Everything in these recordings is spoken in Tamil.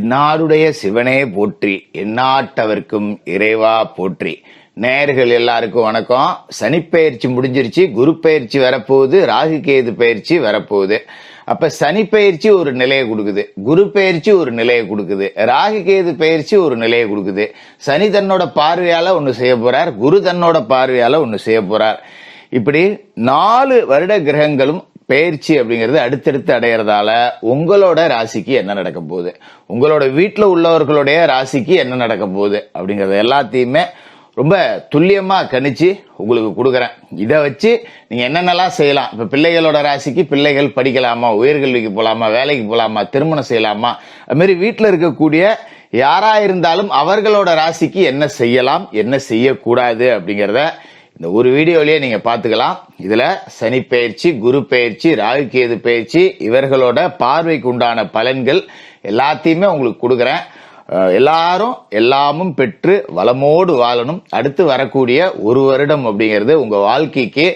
என்னாருடைய சிவனே போற்றி எந்நாட்டவர்க்கும் இறைவா போற்றி. நேர்கள் எல்லாருக்கும் வணக்கம். சனிப்பெயர்ச்சி முடிஞ்சிருச்சு குரு பயிற்சி வரப்போகுது ராகு கேது பயிற்சி வரப்போகுது. அப்ப சனி பயிற்சி ஒரு நிலையை கொடுக்குது குரு பயிற்சி ஒரு நிலையை கொடுக்குது ராகு கேது பயிற்சி ஒரு நிலையை கொடுக்குது. சனி தன்னோட பார்வையால ஒன்று செய்ய போறார் குரு தன்னோட பார்வையால ஒன்று செய்ய போறார். இப்படி நாலு வருட கிரகங்களும் பயிற்சி அப்படிங்கிறது அடுத்தடுத்து அடையிறதால உங்களோட ராசிக்கு என்ன நடக்க போகுது? உங்களோட வீட்டில் உள்ளவர்களுடைய ராசிக்கு என்ன நடக்க போகுது? அப்படிங்கிறது எல்லாத்தையுமே ரொம்ப துல்லியமாக கணிச்சு உங்களுக்கு கொடுக்குறேன். இதை வச்சு நீங்கள் என்னென்னலாம் செய்யலாம்? இப்போ பிள்ளைகளோட ராசிக்கு பிள்ளைகள் படிக்கலாமா? உயர்கல்விக்கு போகலாமா வேலைக்கு போகலாமா திருமணம் செய்யலாமா? அதுமாரி வீட்டில் இருக்கக்கூடிய யாராக இருந்தாலும் அவர்களோட ராசிக்கு என்ன செய்யலாம்? என்ன செய்யக்கூடாது? அப்படிங்கிறத இந்த ஒரு வீடியோலயே நீங்க பாத்துக்கலாம். இதுல சனி பயிற்சி குரு பயிற்சி ராகு கேது பயிற்சி இவர்களோட பார்வைக்கு உண்டான பலன்கள் எல்லாத்தையுமே உங்களுக்கு கொடுக்குறேன். எல்லாரும் எல்லாமும் பெற்று வளமோடு வாழணும். அடுத்து வரக்கூடிய ஒரு வருடம் அப்படிங்கிறது உங்க வாழ்க்கைக்கு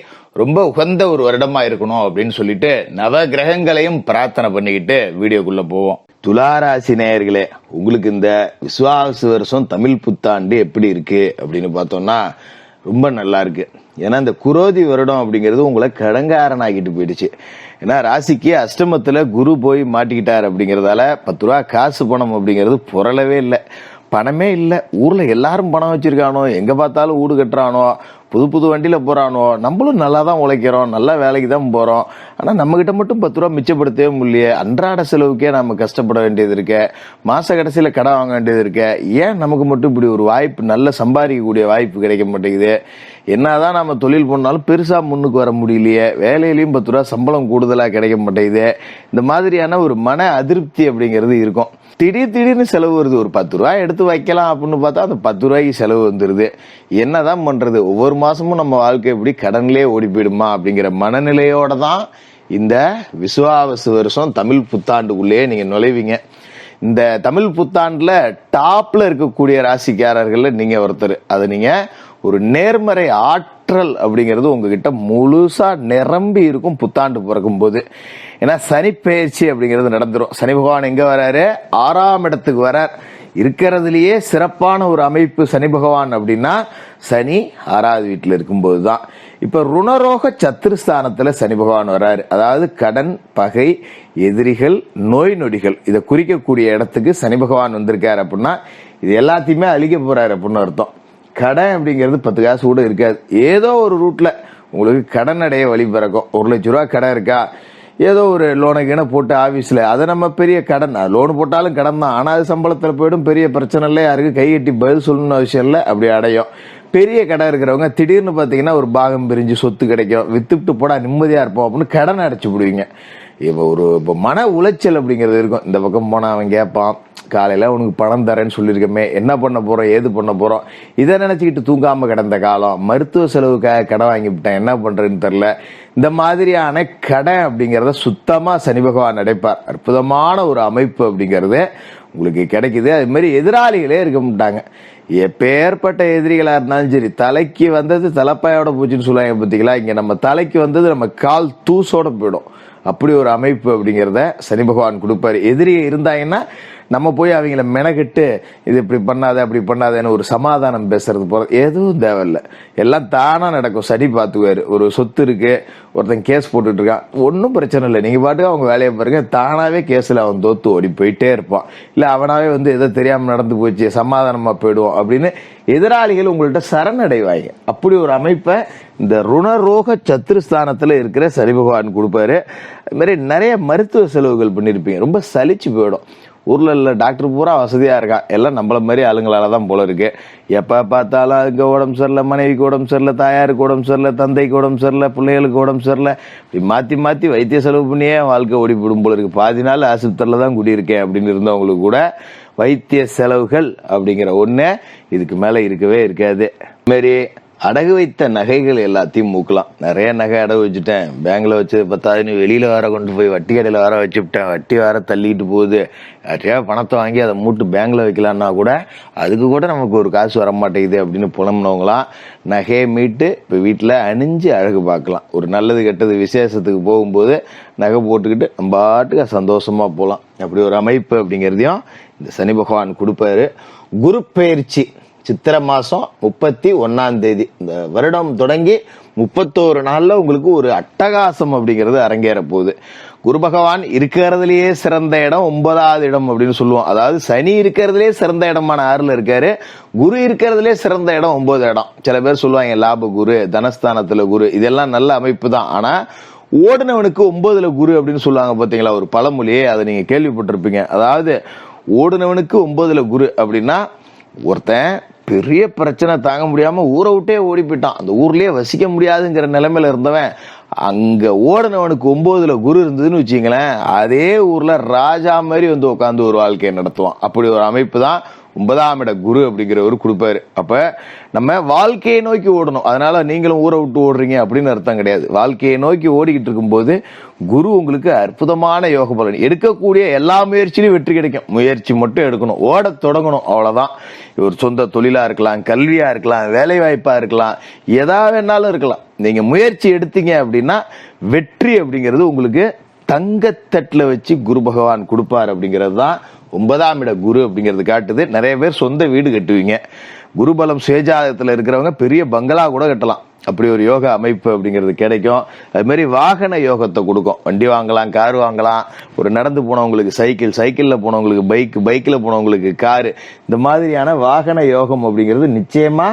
ரொம்ப உகந்த ஒரு வருடமா இருக்கணும் அப்படின்னு சொல்லிட்டு நவ கிரகங்களையும் பிரார்த்தனை பண்ணிக்கிட்டு வீடியோக்குள்ள போவோம். துளாராசி நேயர்களே உங்களுக்கு இந்த விசுவாச வருஷம் தமிழ் புத்தாண்டு எப்படி இருக்கு அப்படின்னு பார்த்தோம்னா ரொம்ப நல்லா இருக்கு. ஏன்னா இந்த குரோதி வருடம் அப்படிங்கிறது உங்களை கடங்காரன் ஆகிட்டு போயிடுச்சு. ஏன்னா ராசிக்கு அஷ்டமத்தில் குரு போய் மாட்டிக்கிட்டார் அப்படிங்கிறதால பத்து ரூபா காசு பணம் அப்படிங்கிறது புரளவே இல்லை. பணமே இல்லை. ஊரில் எல்லாரும் பணம் வச்சுருக்கானோ எங்கே பார்த்தாலும் வீடு கட்டுறானோ புது புது வண்டியில் போகிறானோ நம்மளும் நல்லா தான் உழைக்கிறோம் நல்ல வேலைக்கு தான் போகிறோம் ஆனால் நம்மக்கிட்ட மட்டும் பத்து ரூபா மிச்சப்படுத்தவே முடியல அன்றாட செலவுக்கே நம்ம கஷ்டப்பட வேண்டியது இருக்க. மாத கடைசியில் கடன் வாங்க வேண்டியது இருக்க. ஏன் நமக்கு மட்டும் இப்படி ஒரு வாய்ப்பு நல்ல சம்பாதிக்கக்கூடிய வாய்ப்பு கிடைக்க மாட்டேங்குது? என்னதான் நம்ம தொழில் பண்ணாலும் பெருசாக முன்னுக்கு வர முடியலையே. வேலையிலையும் பத்து ரூபா சம்பளம் கூடுதலாக கிடைக்க மாட்டேங்குது. இந்த மாதிரியான ஒரு மன அதிருப்தி அப்படிங்கிறது இருக்கும். திடீர் திடீர்னு செலவு வருது. ஒரு பத்து ரூபாய் எடுத்து வைக்கலாம் அப்படின்னு பார்த்தா அந்த பத்து ரூபாய்க்கு செலவு வந்துருது. என்னதான் பண்ணுறது ஒவ்வொரு மாதமும் நம்ம வாழ்க்கை எப்படி கடன்லேயே ஓடி போயிடுமா அப்படிங்கிற மனநிலையோடு தான் இந்த விசுவாவசு வருஷம் தமிழ் புத்தாண்டுக்குள்ளேயே நீங்கள் நுழைவீங்க. இந்த தமிழ் புத்தாண்டில் டாப்பில் இருக்கக்கூடிய ராசிக்காரர்களில் நீங்கள் ஒருத்தர். அதை நீங்கள் ஒரு நேர்மறை ஆற்றல் அப்படிங்கிறது உங்ககிட்ட முழுசாக நிரம்பி இருக்கும் புத்தாண்டு பிறக்கும் போது ஏன்னா சனி பயிற்சி அப்படிங்கிறது நடந்துரும். சனி பகவான் எங்கே வராரு? ஆறாம் இடத்துக்கு வரார். இருக்கிறதுலையே சிறப்பான ஒரு அமைப்பு சனி பகவான் அப்படின்னா சனி ஆறாவது வீட்டில் இருக்கும்போது தான் இப்போ ருணரோக சத்துருஸ்தானத்தில் சனி பகவான் வராரு. அதாவது கடன் பகை எதிரிகள் நோய் நொடிகள். இதை குறிக்கக்கூடிய இடத்துக்கு சனி பகவான் வந்திருக்காரு அப்படின்னா இது எல்லாத்தையுமே அழிக்க போகிறார் அப்படின்னு அர்த்தம். கடன் அப்படிங்கிறது பத்து காசு கூட இருக்காது. ஏதோ ஒரு ரூட்டில் உங்களுக்கு கடன் அடைய வழி பிறக்கும். ஒரு லட்ச ரூபா கடன் இருக்கா? ஏதோ ஒரு லோனை கீனை போட்டு ஆஃபீஸில் அதை நம்ம பெரிய கடன். லோன் போட்டாலும் கடன் தான். ஆனால் அது சம்பளத்தில் போயிடும். பெரிய பிரச்சனை இல்லை. யாருக்கு கை கட்டி பதில் சொல்லணும்னு அவசியம் இல்லை. அப்படி அடையும். பெரிய கடை இருக்கிறவங்க திடீர்னு பார்த்தீங்கன்னா ஒரு பாகம் பிரிஞ்சு சொத்து கிடைக்கும். வித்துட்டு போடா நிம்மதியாக இருப்போம் அப்படின்னு கடன் அடைச்சி விடுவீங்க. இப்போ ஒரு இப்போ மன உளைச்சல் அப்படிங்கிறது இருக்கும். இந்த பக்கம் போனால் அவன் கேட்பான் காலையில் உனக்கு பணம் தரேன்னு சொல்லியிருக்கமே என்ன பண்ண போகிறோம் ஏது பண்ண போகிறோம் இதை நினச்சிக்கிட்டு தூங்காமல் கிடந்த காலம் மருத்துவ செலவுக்காக கடை வாங்கிவிட்டேன் என்ன பண்ணுறேன்னு தெரில இந்த மாதிரியான கடை அப்படிங்கிறத சுத்தமாக சனி பகவான் நடைப்பார் அற்புதமான ஒரு அமைப்பு அப்படிங்கிறது. உங்களுக்கு கிடைக்குது. அது மாதிரி எதிராளிகளே இருக்க மாட்டாங்க. எப்பேற்பட்ட எதிரிகளாக இருந்தாலும் சரி தலைக்கு வந்தது தலைப்பாயோட போச்சுன்னு சொல்லுவாங்க பார்த்தீங்களா இங்கே நம்ம தலைக்கு வந்தது நம்ம கால் தூசோட போயிடும். அப்படி ஒரு அமைப்பு அப்படிங்கிறத சனி பகவான் கொடுப்பாரு. எதிரி இருந்தாங்கன்னா நம்ம போய் அவங்கள மெனக்கெட்டு இது இப்படி பண்ணாத அப்படி பண்ணாதன்னு ஒரு சமாதானம் பேசுறது போற எதுவும் தேவையில்லை. எல்லாம் தானா நடக்கும். சரி பார்த்துக்குவாரு. ஒரு சொத்து இருக்கு. ஒருத்தன் கேஸ் போட்டுட்டு இருக்கான் ஒன்றும் பிரச்சனை இல்லை. நீங்க பாட்டுக்கு அவங்க வேலையை பாருங்க. தானாவே கேஸில் அவன் தோத்து ஓடி போயிட்டே இருப்பான். இல்லை அவனாவே வந்து எதோ தெரியாமல் நடந்து போச்சு சமாதானமாக போயிடுவோம் அப்படின்னு எதிராளிகள் உங்கள்கிட்ட சரணடைவாங்க அப்படி ஒரு அமைப்பை இந்த ருணரோக சத்ருஸ்தானத்தில் இருக்கிற சரி பகவான் கொடுப்பாரு. அதுமாரி நிறைய மருத்துவ செலவுகள் பண்ணியிருப்பீங்க ரொம்ப சலிச்சு போயிடும். ஊர்ல இல்ல டாக்டர் பூரா வசதியா இருக்கான் எல்லாம் நம்மள மாதிரி ஆளுங்களால தான் போல இருக்கு. எப்ப பார்த்தாலும் அதுக்கு உடம்பு சரியில்லை மனைவிக்கு உடம்பு சரியில்லை தாயாருக்கு உடம்பு சரியில்லை தந்தைக்கு உடம்பு சரியில்லை பிள்ளைகளுக்கு உடம்பு சரியில்லை. இப்படி மாத்தி மாத்தி வைத்திய செலவு பண்ணியே வாழ்க்கை ஓடி போல இருக்கு. பாதி நாள் ஆஸ்பத்திரியில தான் குடியிருக்கேன் அப்படின்னு இருந்தவங்களுக்கு கூட வைத்திய செலவுகள் அப்படிங்கிற ஒண்ணு இதுக்கு மேல இருக்கவே இருக்காது. இதுமாரி அடகு வைத்த நகைகள் எல்லாத்தையும் மூக்கலாம். நிறைய நகை அடகு வச்சுட்டேன். பேங்க்ல வச்சு பத்தாதுன்னு வெளியில வேற கொண்டு போய் வட்டி கடையில வேற வச்சுவிட்டேன் வட்டி வேற தள்ளிட்டு போகுது. யாரையா பணத்தை வாங்கி அதை மூட்டு பேங்க்ல வைக்கலான்னா கூட அதுக்கு கூட நமக்கு ஒரு காசு வர மாட்டேங்குது அப்படின்னு புலம்புனவங்களாம் நகையை மீட்டு இப்போ வீட்டில் அணிஞ்சு அழகு பார்க்கலாம். ஒரு நல்லது கெட்டது விசேஷத்துக்கு போகும்போது நகை போட்டுக்கிட்டு நம்ம பாட்டுக்கு சந்தோஷமாக போகலாம் அப்படி ஒரு அமைப்பு அப்படிங்கிறதையும் இந்த சனி பகவான் கொடுப்பாரு. குரு பயிற்சி. சித்திரை மாதம் முப்பத்தி ஒன்னாம் தேதி. இந்த வருடம் தொடங்கி முப்பத்தோரு நாளில் உங்களுக்கு ஒரு அட்டகாசம் அப்படிங்கிறது அரங்கேற போகுது. குரு பகவான் இருக்கிறதுலையே சிறந்த இடம் ஒன்பதாவது இடம் அப்படின்னு சொல்லுவோம். அதாவது சனி இருக்கிறதுலே சிறந்த இடமான ஆறுல இருக்காரு. குரு இருக்கிறதுலே சிறந்த இடம் ஒன்பது இடம். சில பேர் சொல்லுவாங்க லாப குரு தனஸ்தானத்துல குரு இதெல்லாம் நல்ல அமைப்பு தான். ஆனா ஓடுனவனுக்கு ஒன்பதுல குரு அப்படின்னு சொல்லுவாங்க பாத்தீங்களா? ஒரு பழமொழியே அதை நீங்க கேள்விப்பட்டிருப்பீங்க. அதாவது ஓடுனவனுக்கு ஒன்பதுல குரு அப்படின்னா ஒருத்தன் பெரிய பிரச்சனை தாங்க முடியாம ஊரை விட்டே ஓடி போயிட்டான் அந்த ஊர்லயே வசிக்க முடியாதுங்கிற நிலைமையில இருந்தவன். அங்க ஓடினவனுக்கு ஒன்பதுல குரு இருந்ததுன்னு வச்சிங்களேன் அதே ஊர்ல ராஜா மாதிரி வந்து உட்காந்து ஒரு வாழ்க்கையை நடத்துவான். அப்படி ஒரு அமைப்பு தான் ஒன்பதாம் இட குரு அப்படிங்கிறவர் கொடுப்பாரு. அப்ப நம்ம வாழ்க்கையை நோக்கி ஓடணும். அதனால நீங்களும் ஊரை விட்டு ஓடுறீங்க அப்படின்னு அர்த்தம் கிடையாது. வாழ்க்கையை நோக்கி ஓடிக்கிட்டு இருக்கும்போது குரு உங்களுக்கு அற்புதமான யோக பலன். எடுக்கக்கூடிய எல்லா முயற்சியிலும் வெற்றி கிடைக்கும். முயற்சி மட்டும் எடுக்கணும். ஓட தொடங்கணும். அவ்வளவுதான். ஒரு சொந்த தொழிலா இருக்கலாம் கல்வியா இருக்கலாம் வேலை வாய்ப்பா இருக்கலாம் எதா வேணாலும் இருக்கலாம். நீங்க முயற்சி எடுத்தீங்க அப்படின்னா வெற்றி அப்படிங்கிறது உங்களுக்கு தங்கத்தட்டில் வச்சு குரு பகவான் கொடுப்பார் அப்படிங்கிறது தான் ஒன்பதாம் இட குரு அப்படிங்கிறது காட்டுது. நிறைய பேர் சொந்த வீடு கட்டுவீங்க. குருபலம் சுயஜாதகத்துல இருக்கிறவங்க பெரிய பங்களா கூட கட்டலாம். அப்படி ஒரு யோக அமைப்பு அப்படிங்கிறது கிடைக்கும். அதுமாரி வாகன யோகத்தை கொடுக்கும். வண்டி வாங்கலாம் கார் வாங்கலாம். ஒரு நடந்து போனவங்களுக்கு சைக்கிள் சைக்கிளில் போனவங்களுக்கு பைக் பைக்கில் போனவங்களுக்கு காரு. இந்த மாதிரியான வாகன யோகம் அப்படிங்கிறது நிச்சயமா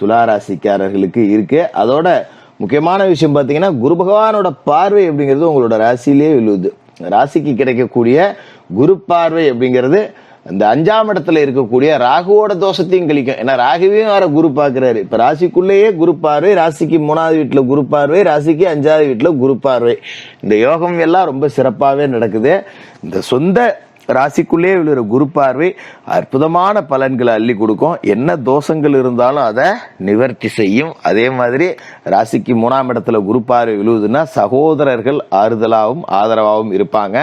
துளாராசிக்காரர்களுக்கு இருக்கு. அதோட முக்கியமான விஷயம் பார்த்தீங்கன்னா குரு பகவானோட பார்வை அப்படிங்கிறது உங்களோட ராசியிலேயே விழுது. ராசிக்கு கிடைக்கக்கூடிய குரு பார்வை அப்படிங்கிறது இந்த அஞ்சாம் இடத்துல இருக்கக்கூடிய ராகுவோட தோஷத்தையும் கழிக்கும். ஏன்னா ராகுவையும் வேற குரு பார்க்கிறாரு. இப்ப ராசிக்குள்ளேயே குரு பார்வை ராசிக்கு மூணாவது வீட்டுல குரு பார்வை ராசிக்கு அஞ்சாவது வீட்டுல குரு பார்வை. இந்த யோகம் எல்லாம் ரொம்ப சிறப்பாவே நடக்குது. இந்த சொந்த ராசிக்குள்ளே விழுகிற குரு பார்வை அற்புதமான பலன்களை அள்ளி கொடுக்கும். என்ன தோஷங்கள் இருந்தாலும் அதை நிவர்த்தி செய்யும். அதே மாதிரி ராசிக்கு மூணாம் இடத்துல குரு பார்வை விழுவுதுன்னா சகோதரர்கள் ஆறுதலாகவும் ஆதரவாகவும் இருப்பாங்க.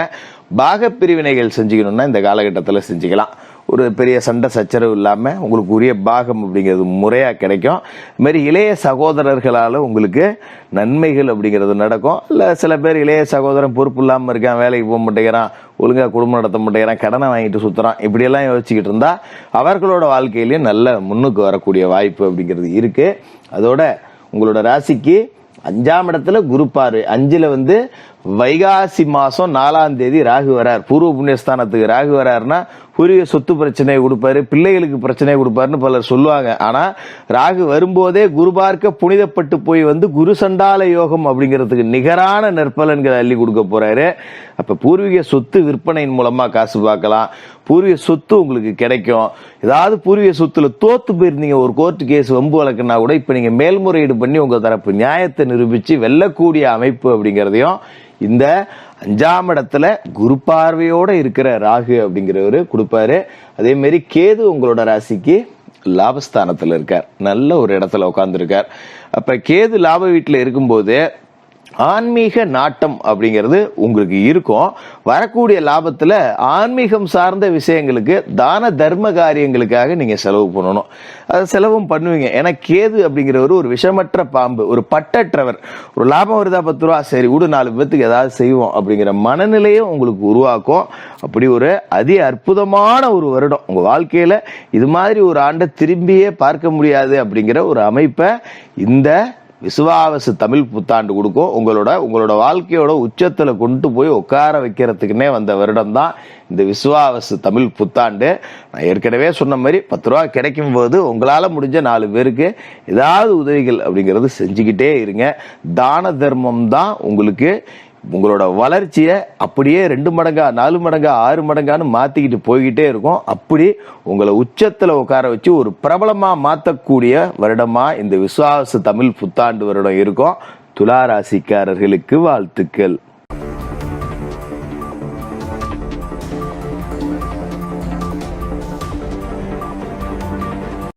பாக பிரிவினைகள் செஞ்சுக்கணும்னா இந்த காலகட்டத்தில் செஞ்சுக்கலாம். ஒரு பெரிய சண்டை சச்சரவு இல்லாமல் உங்களுக்கு உரிய பாகம் அப்படிங்கிறது முறையாக கிடைக்கும். இதுமாரி இளைய சகோதரர்களால் உங்களுக்கு நன்மைகள் அப்படிங்கிறது நடக்கும். இல்லை சில பேர் இளைய சகோதரன் பொறுப்பு இல்லாமல் இருக்கான் வேலைக்கு போக மாட்டேங்கிறான் ஒழுங்காக குடும்பம் நடத்த மாட்டேங்கிறான் கடனை வாங்கிட்டு சுற்றுறான் இப்படியெல்லாம் யோசிச்சுக்கிட்டு இருந்தால் அவர்களோட வாழ்க்கையிலையும் நல்ல முன்னுக்கு வரக்கூடிய வாய்ப்பு அப்படிங்கிறது இருக்குது அதோட உங்களோட ராசிக்கு அஞ்சாம் இடத்துல குரு பார்வை. வந்து வைகாசி மாதம் நாலாம் தேதி ராகு வரார். பூர்வ புண்ணியஸ்தானத்துக்கு ராகு வராருன்னா பூர்வீக சொத்து பிரச்சனையை கொடுப்பாரு பிள்ளைகளுக்கு பிரச்சனையை கொடுப்பாருன்னு பலர் சொல்லுவாங்க. ஆனா ராகு வரும்போதே குரு பார்க்க புனிதப்பட்டு போய் வந்து குரு சண்டால யோகம் அப்படிங்கிறதுக்கு நிகரான நற்பலன்களை அள்ளி கொடுக்க போறாரு. அப்ப பூர்வீக சொத்து விற்பனையின் மூலமா காசு பார்க்கலாம். பூர்வீக சொத்து உங்களுக்கு கிடைக்கும். ஏதாவது பூர்வீக சொத்துல தோத்து போயிருந்தீங்க ஒரு கோர்ட்டு கேஸ் வம்பு வழக்குன்னா கூட இப்ப நீங்க மேல்முறையீடு பண்ணி உங்க தரப்பு நியாயத்தை நிரூபிச்சு வெல்லக்கூடிய அமைப்பு அப்படிங்கிறதையும் இந்த அஞ்சாம் இடத்துல குரு பார்வையோட இருக்கிற ராகு அப்படிங்கிறவரு கொடுப்பாரு. அதே மாதிரி கேது உங்களோட ராசிக்கு லாபஸ்தானத்துல இருக்கார். நல்ல ஒரு இடத்துல உட்கார்ந்துருக்கார். அப்ப கேது லாப வீட்டுல இருக்கும்போது ஆன்மீக நாட்டம் அப்படிங்கிறது உங்களுக்கு இருக்கும். வரக்கூடிய லாபத்தில் ஆன்மீகம் சார்ந்த விஷயங்களுக்கு தான தர்ம காரியங்களுக்காக நீங்கள் செலவு பண்ணணும். அது செலவும் பண்ணுவீங்க. ஏன்னா கேது அப்படிங்கிறவர் ஒரு விஷமற்ற பாம்பு ஒரு பட்டற்றவர். ஒரு லாபம் வருதா பத்து ரூபா? சரி விடு நாலு பேத்துக்கு ஏதாவது செய்வோம் அப்படிங்கிற மனநிலையும் உங்களுக்கு உருவாக்கும். அப்படி ஒரு அதி அற்புதமான ஒரு வருடம். உங்கள் வாழ்க்கையில் இது மாதிரி ஒரு ஆண்டை திரும்பியே பார்க்க முடியாது அப்படிங்கிற ஒரு அமைப்பை இந்த விசுவாவசு தமிழ் புத்தாண்டு கொடுக்கும். உங்களோட உங்களோட வாழ்க்கையோட உச்சத்தில் கொண்டு போய் உட்கார வைக்கிறதுக்குன்னே வந்த வருடம் தான் இந்த விசுவாவசு தமிழ் புத்தாண்டு. நான் ஏற்கனவே சொன்ன மாதிரி பத்து ரூபா கிடைக்கும் போது உங்களால் முடிஞ்ச நாலு பேருக்கு ஏதாவது உதவிகள் அப்படிங்கிறது செஞ்சுக்கிட்டே இருங்க. தான தர்மம் தான் உங்களுக்கு உங்களோட வளர்ச்சியை அப்படியே ரெண்டு மடங்கா நாலு மடங்கா ஆறு மடங்கான்னு மாத்திக்கிட்டு போய்கிட்டே இருக்கும். அப்படி உங்களை உச்சத்துல உட்கார வச்சு ஒரு பிரபலமா மாத்தக்கூடிய வருடமா இந்த விசுவாச தமிழ் புத்தாண்டு வருடம் இருக்கும். துலா ராசிக்காரர்களுக்கு வாழ்த்துக்கள்.